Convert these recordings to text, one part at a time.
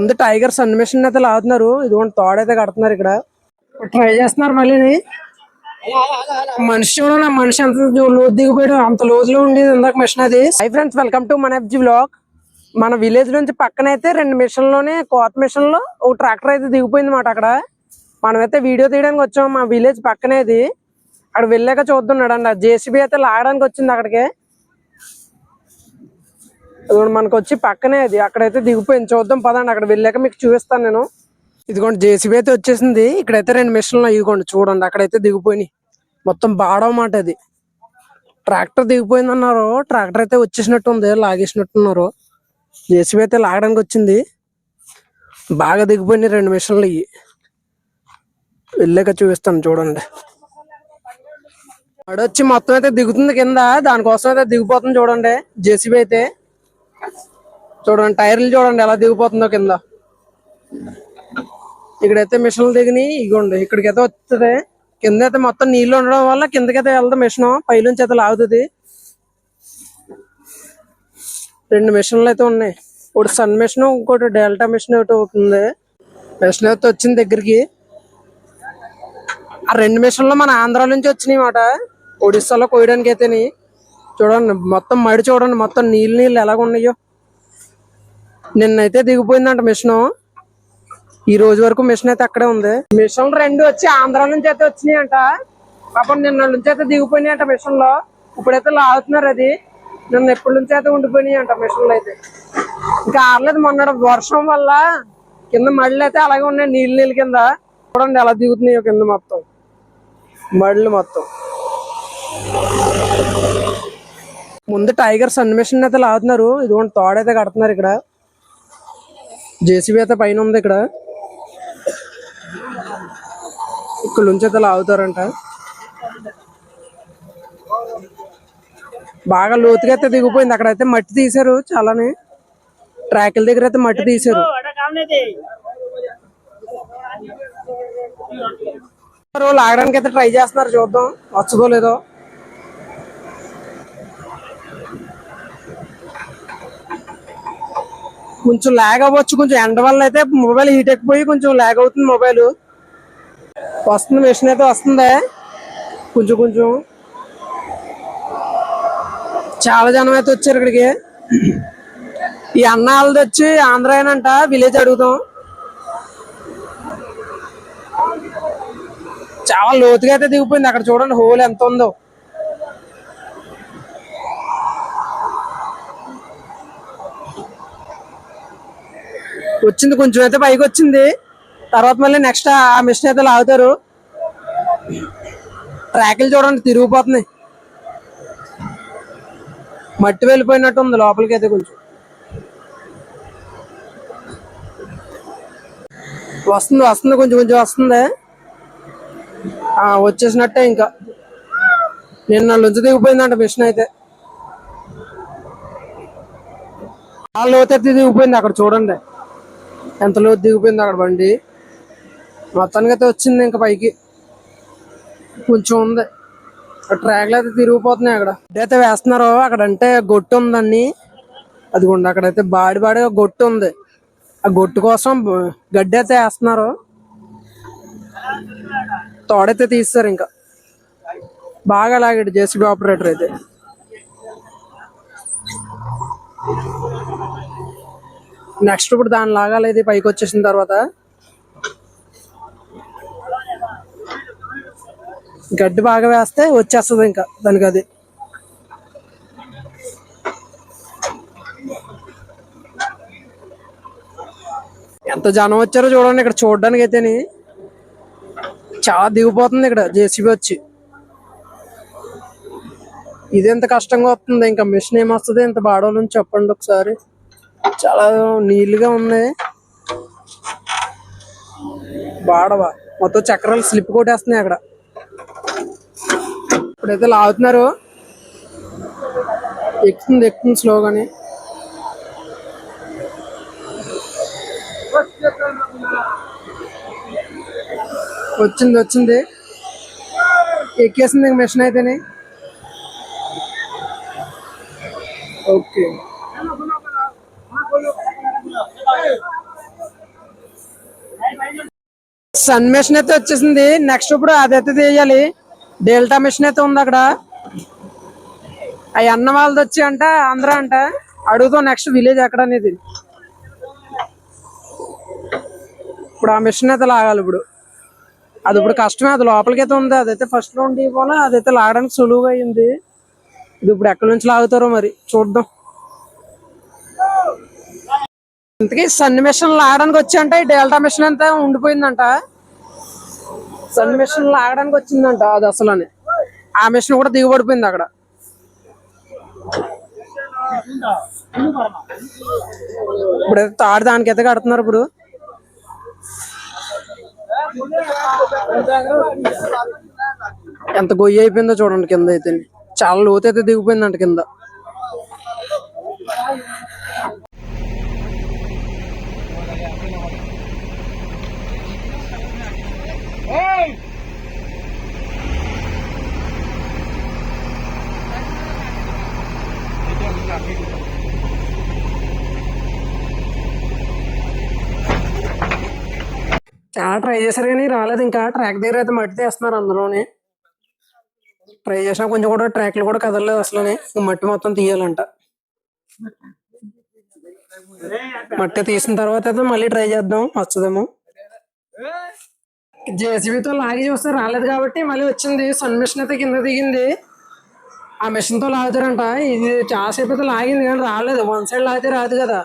ముందు టైగర్ సన్మిషన్ అయితే లాగుతున్నారు. ఇదిగోండి తోడైతే కడుతున్నారు ఇక్కడ. ట్రై చేస్తున్నారు మళ్ళీ మనిషి చూడండి మనిషి ఎంత లోతు దిగిపోయాడు. అంత లోతులో ఉండేది ఇందాక మిషన్ అది. హై ఫ్రెండ్స్ వెల్కమ్ టు మన ఎఫ్జీ బ్లాగ్ మన విలేజ్ నుంచి పక్కన అయితే రెండు మిషన్లోనే కోత మిషన్లో ఒక ట్రాక్టర్ అయితే దిగిపోయింది మాట అక్కడ. మనమైతే వీడియో తీయడానికి వచ్చాం మా విలేజ్ పక్కనేది. అక్కడ వెళ్ళాక చూస్తున్నాడు అండి జేసీబీ అయితే లాగడానికి వచ్చింది అక్కడికి. ఇదిగోండి మనకు వచ్చి పక్కనే అది. అక్కడైతే దిగిపోయింది. చూద్దాం పదండి. అక్కడ వెళ్ళాక మీకు చూపిస్తాను నేను. ఇదిగోండి జేసీబీ అయితే వచ్చేసింది. ఇక్కడైతే రెండు మిషన్లు ఇదిగోండి చూడండి. అక్కడైతే దిగిపోయినాయి. మొత్తం బాడవమాట అది. ట్రాక్టర్ దిగిపోయింది అన్నారు ట్రాక్టర్ అయితే వచ్చేసినట్టు ఉంది. లాగేసినట్టున్నారు జేసీబీ అయితే లాగడానికి వచ్చింది. బాగా దిగిపోయినాయి రెండు మిషన్లు ఇవి. వెళ్ళాక చూపిస్తాను చూడండి. అడొచ్చి మొత్తం అయితే దిగుతుంది కింద. దానికోసం అయితే దిగిపోతుంది చూడండి. జేసీబీ అయితే. చూడండి టైర్లు చూడండి ఎలా దిగిపోతుందో కింద. ఇక్కడైతే మిషన్లు దిగినాయి ఇగోండి ఇక్కడికైతే వస్తుంది కింద అయితే మొత్తం నీళ్ళు ఉండడం వల్ల కిందకైతే వెళ్తుంది మిషన్. పైలోంచి అయితే లాగుతుంది. రెండు మిషన్లు అయితే ఉన్నాయి. ఒకటి సన్ మిషన్ ఇంకోటి డెల్టా మిషన్ ఒకటి అవుతుంది మిషన్ అయితే వచ్చింది దగ్గరికి. ఆ రెండు మిషన్లు మన ఆంధ్ర నుంచి వచ్చినాయి మాట ఒడిస్సాలో కోయడానికి అయితేని చూడండి మొత్తం మడి చూడండి మొత్తం నీళ్ళు నీళ్ళు ఎలాగ ఉన్నాయో నిన్నైతే దిగిపోయిందంట మిషన్. ఈ రోజు వరకు మిషన్ అయితే అక్కడే ఉంది. మిషన్ రెండు వచ్చి ఆంధ్ర నుంచి అయితే వచ్చినాయి అంట పాపం నిన్న నుంచి అయితే దిగిపోయినాయి అంట మిషన్లో ఇప్పుడైతే లాగుతున్నారు అది. నిన్న ఎప్పటి నుంచి అయితే ఉండిపోయినాయి అంట మిషన్లో అయితే. ఇంకా ఆరలేదు మొన్న వర్షం వల్ల కింద మళ్ళీ అయితే అలాగే ఉన్నాయి నీళ్ళు నీళ్ళ కింద. చూడండి ఎలా దిగుతున్నాయో కింద మొత్తం. మడులు మొత్తం. ముందు టైగర్ సన్మిషన్ అయితే లాగుతున్నారు. ఇదిగోండి తోడైతే కడుతున్నారు ఇక్కడ. జేసీబీ అయితే పైన ఉంది ఇక్కడ. ఇక్కడ నుంచి అయితే లాగుతారంట. బాగా లోతుగా అయితే దిగిపోయింది. అక్కడైతే మట్టి తీశారు చాలానే. ట్రాకుల దగ్గర అయితే మట్టి తీశారు. లాగడానికి అయితే ట్రై చేస్తున్నారు చూద్దాం. వచ్చదో లేదో. కొంచెం లాగ్ అవ్వచ్చు కొంచెం ఎండ వల్ల అయితే మొబైల్ హీట్ ఎక్కిపోయి కొంచెం లాగ్ అవుతుంది మొబైల్ వస్తుంది మిషన్ అయితే వస్తుంది. కొంచెం కొంచెం. చాలా జనం అయితే వచ్చారు ఇక్కడికి. ఈ అన్న వాళ్ళది వచ్చి ఆంధ్రాయనంట విలేజ్ అడుగుతాం. చాలా లోతుగా అయితే దిగిపోయింది. అక్కడ చూడండి హోల్ ఎంత ఉందో. వచ్చింది కొంచెం అయితే పైకి వచ్చింది. తర్వాత మళ్ళీ నెక్స్ట్ ఆ మిషన్ అయితే లాగుతారు. ట్రాకులు చూడండి తిరిగిపోతున్నాయి. మట్టి వెళ్ళిపోయినట్టు ఉంది లోపలికి అయితే కొంచెం. వస్తుంది వస్తుంది కొంచెం కొంచెం వస్తుంది. వచ్చేసినట్టే ఇంకా. నిన్న నుంచి దిగిపోయిందంట మిషన్ అయితే. ఆ అయితే దిగిపోయింది అక్కడ చూడండి. ఎంత దిగిపోయింది అక్కడ బండి? మొత్తానికి అయితే వచ్చింది ఇంకా పైకి. కొంచెం ఉంది. ట్రాక్లు అయితే తిరిగిపోతున్నాయి అక్కడ. అయితే వేస్తున్నారు అక్కడ అంటే గొట్టు ఉందండి. అదిగోండి అక్కడైతే బాడి బాడిగా గొట్టు ఉంది. ఆ గొట్టు కోసం గడ్డి అయితే వేస్తున్నారు. తోడైతే తీస్తారు ఇంకా. బాగా లాగాడు జేసీబీ ఆపరేటర్ అయితే. నెక్స్ట్ ఇప్పుడు దాని లాగాలి ఇది పైకి వచ్చేసిన తర్వాత గడ్డి బాగా వేస్తే వచ్చేస్తుంది ఇంకా దానికి అది. ఎంత జనం వచ్చారో చూడండి ఇక్కడ చూడడానికి అయితేని చాలా దిగిపోతుంది ఇక్కడ జేసీబీ వచ్చి. ఇది ఎంత కష్టంగా వస్తుంది ఇంకా మిషన్ ఏమొస్తుంది ఇంత బాడోళ్ళని చెప్పండి ఒకసారి. చాలా నీళ్ళుగా ఉన్నాయి. బాడవ? మొత్తం చక్రాలు స్లిప్ కొట్టేస్తున్నాయి అక్కడ. ఇప్పుడైతే లాగుతున్నారు. ఎక్కుతుంది ఎక్కుతుంది స్లోగానే. వచ్చింది వచ్చింది. ఎక్కేసింది మిషన్ అయితేనే. ఓకే. సన్ మిషన్ అయితే వచ్చేసింది. నెక్స్ట్ ఇప్పుడు అదైతే తీయాలి. డెల్టా మిషన్ అయితే ఉంది అక్కడ. అవి అన్న వాళ్ళది వచ్చి అంట ఆంధ్ర అంట. అడుగుతాం నెక్స్ట్ విలేజ్ ఎక్కడ అనేది. ఇప్పుడు ఆ మిషన్ అయితే లాగాలి ఇప్పుడు. అది ఇప్పుడు కష్టమే. అది లోపలికి అయితే ఉంది. అదైతే ఫస్ట్ రౌండ్ ఉండి పోలా అదైతే లాగడానికి సులువుగా అయింది. ఇది ఇప్పుడు ఎక్కడి నుంచి లాగుతారో మరి. చూద్దాం. ఇంతకీ సన్ మిషన్లు లాగడానికి వచ్చి అంటే ఈ డెల్టా మిషన్ అంతా ఉండిపోయిందంట. సన్ మిషన్ లాగడానికి వచ్చిందంట అది అసలు అని ఆ మిషన్ కూడా దిగుబడిపోయింది అక్కడ. ఇప్పుడు అయితే తాడు దానికి అయితే కడుతున్నారు ఇప్పుడు. ఎంత గొయ్యి అయిపోయిందో చూడండి కింద అయితే. చాలా లోతు అయితే దిగిపోయిందంట కింద. చాలా ట్రై చేశారు కానీ రాలేదు. ఇంకా ట్రాక్ దగ్గర అయితే మట్టి తీస్తున్నారు అందులోనే. ట్రై చేసినా కొంచెం కూడా ట్రాక్లు కూడా కదలలేదు అసలు మట్టి మొత్తం తీయాలంట. మట్టి తీసిన తర్వాత అయితే మళ్ళీ ట్రై చేద్దాం. వచ్చదేమో జేసీబీతో లాగి చూస్తే రాలేదు కాబట్టి మళ్ళీ వచ్చింది. సన్ మిషన్ అయితే కింద దిగింది. ఆ మిషన్తో లాగుతారంట. ఇది చాలాసేపు అయితే లాగింది కానీ రాలేదు. వన్ సైడ్ లాగితే రాదు కదా.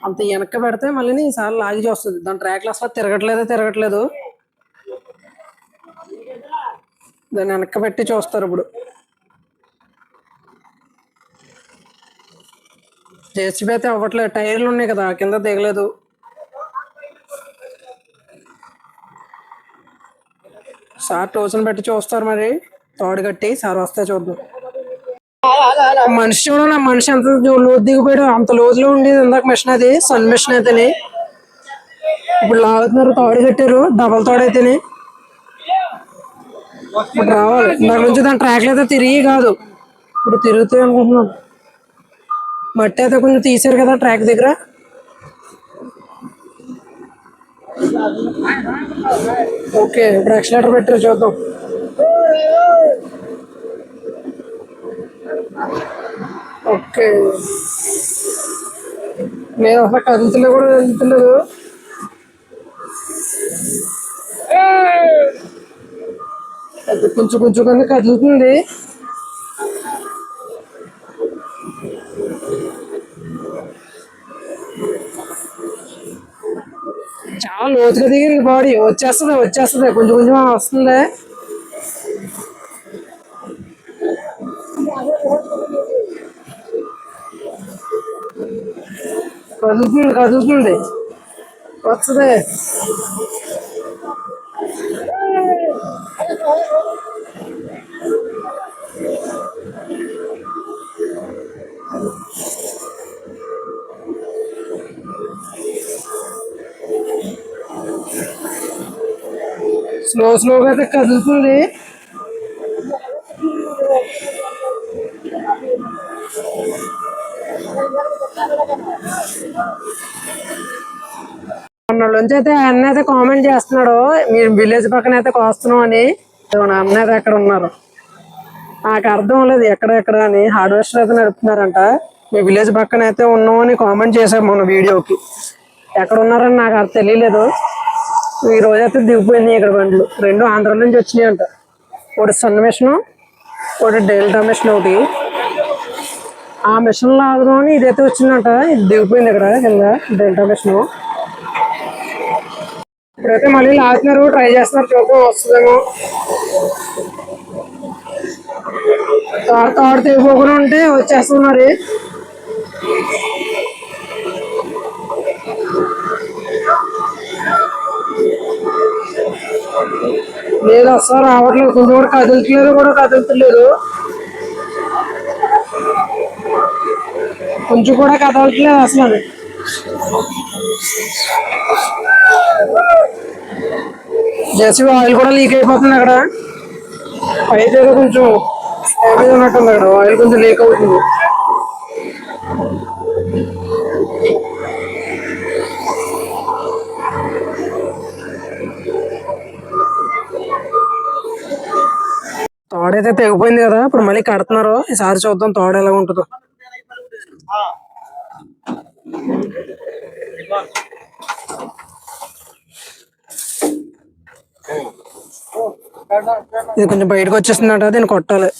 అంత వెనక్కి పెడితే మళ్ళీ ఈసారి లాగి చూస్తుంది. దాని ట్రాక్లు అసలు తిరగట్లేదు తిరగట్లేదు. దాన్ని వెనక్కి పెట్టి చూస్తారు ఇప్పుడు. జేసీబీ అయితే అవ్వట్లేదు. టైర్లు ఉన్నాయి కదా కింద దిగలేదు. సార్ టోచన్ పెట్టి చూస్తారు మరి. తోడు కట్టి సార్ వస్తే చూద్దాం. మనిషి చూడండి మనిషి ఎంత లోతు దిగిపోయాడు అంత లోతులో ఉండేది ఇందాక మిషన్ అది సన్ మిషన్ అయితేనే. ఇప్పుడు లాగుతున్నారు తోడు కట్టారు డబల్ తోడు అయితేనే. ఇప్పుడు రావాలి. దాని నుంచి దాని ట్రాక్లు అయితే తిరిగి కాదు. ఇప్పుడు తిరుగుతాయి అనుకుంటున్నాం. మట్టి అయితే కొంచెం తీసారు కదా ట్రాక్ దగ్గర. ఓకే ఇప్పుడు ఎక్సలేటర్ పెట్టారు చూద్దాం. ఓకే. నేను అసలు కదులుతున్నా కూడా కదులుతలేదు అది కొంచెం కొంచెం కన్నా కదులుతుంది. చాలా లోతుగా దిగింది బాడీ. వచ్చేస్తుంది వచ్చేస్తుంది. కొంచెం కొంచెం వస్తుంది. కదులుతుంది కదులుతుంది వస్తుంది స్లో స్లోగా అయితే కదులుతుంది నుంచి అయితే అన్న అయితే కామెంట్ చేస్తున్నాడు. మీరు విలేజ్ పక్కన అయితే కోస్తున్నాం అని. అన్న అయితే ఎక్కడ ఉన్నారు? నాకు అర్థం లేదు ఎక్కడ ఎక్కడ అని. హార్డ్వేస్టర్ అయితే నడుపుతున్నారంట. మీ విలేజ్ పక్కన అయితే ఉన్నాం అని కామెంట్ చేశాం మన వీడియోకి. ఎక్కడ ఉన్నారని నాకు అది తెలియలేదు. ఈ రోజు అయితే దిగిపోయింది ఇక్కడ బండ్లు. రెండు ఆంధ్ర నుంచి వచ్చినాయి అంట ఒకటి సన్ మిషన్ ఒకటి డెల్టా మిషన్ ఒకటి. ఆ మిషన్ లాగడం అని ఇదైతే వచ్చిందంట. ఇది దిగిపోయింది ఇక్కడ కింద డెల్టా మిషన్. ఇప్పుడైతే మళ్ళీ లాగుతున్నారు. ట్రై చేస్తున్నారు. చూద్దాం వస్తుందేమో. తాడు తాడు తెగిపోకుండా ఉంటే వచ్చేస్తుంది మరి లేదు అసలు రావట్లేదు. కొంచెం కూడా కదులుతలేదు కూడా కదులుతలేదు. కొంచెం కూడా కదలట్లేదు అసలు. అది జెసిబి ఆయిల్ కూడా లీక్ అయిపోతుంది అక్కడ. అయితే ఏదో కొంచెం డ్యామేజ్ ఉన్నట్టుంది అక్కడ. ఆయిల్ కొంచెం లీక్ అవుతుంది. తోడైతే తెగిపోయింది కదా ఇప్పుడు మళ్ళీ కడుతున్నారు ఈసారి చూద్దాం తోడ ఎలా ఉంటుందో. ఇది కొంచెం బయటకు వచ్చేస్తుందట దీన్ని కొట్టాలి.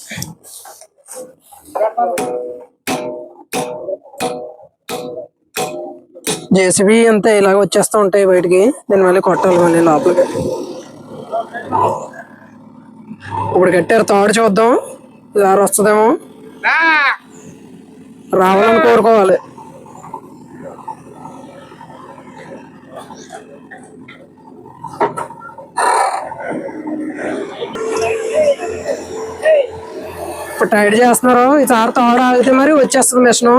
జేసీబీ అంతా ఇలాగ వచ్చేస్తూ ఉంటాయి బయటికి దీన్ని మళ్ళీ కొట్టాలి మళ్ళీ లోపలికి. ఇప్పుడు కట్టారు తాడు చూద్దాం దారి వస్తుందేమో. రావాలని కోరుకోవాలి. ఇప్పుడు టైట్ చేస్తున్నారు. ఈ సార్ తాడు ఆగితే మరి వచ్చేస్తుంది మిషన్.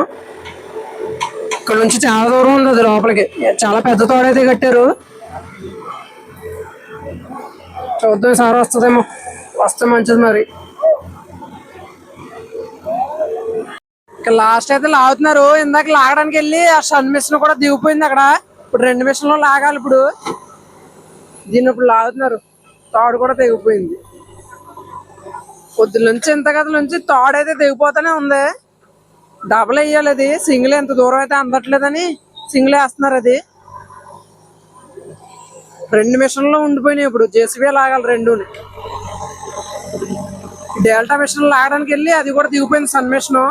ఇక్కడ నుంచి చాలా దూరం ఉంది అది లోపలికి. చాలా పెద్ద తోడైతే కట్టారు. చూద్దాం సార్ వస్తుందేమో. వస్తే మంచిది మరి. లాస్ట్ అయితే లాగుతున్నారు. ఇందాక లాగడానికి వెళ్ళి ఆ సన్ మిషన్ కూడా దిగిపోయింది అక్కడ. ఇప్పుడు రెండు మిషన్లు లాగాలి ఇప్పుడు. దీన్ని ఇప్పుడు లాగుతున్నారు. తాడు కూడా తెగిపోయింది. పొద్దున్న నుంచి ఇంత గదుల నుంచి తాడు అయితే తెగిపోతానే ఉంది. డబల్ వేయాలి అది. సింగిల్ ఎంత దూరం అయితే అందట్లేదని సింగిల్ వేస్తున్నారు అది. రెండు మిషన్లు ఉండిపోయినాయి ఇప్పుడు. జేసీబీ లాగాలి రెండుని. డెల్టా మిషన్ లాగడానికి వెళ్ళి అది కూడా దిగిపోయింది సన్ మిషన్.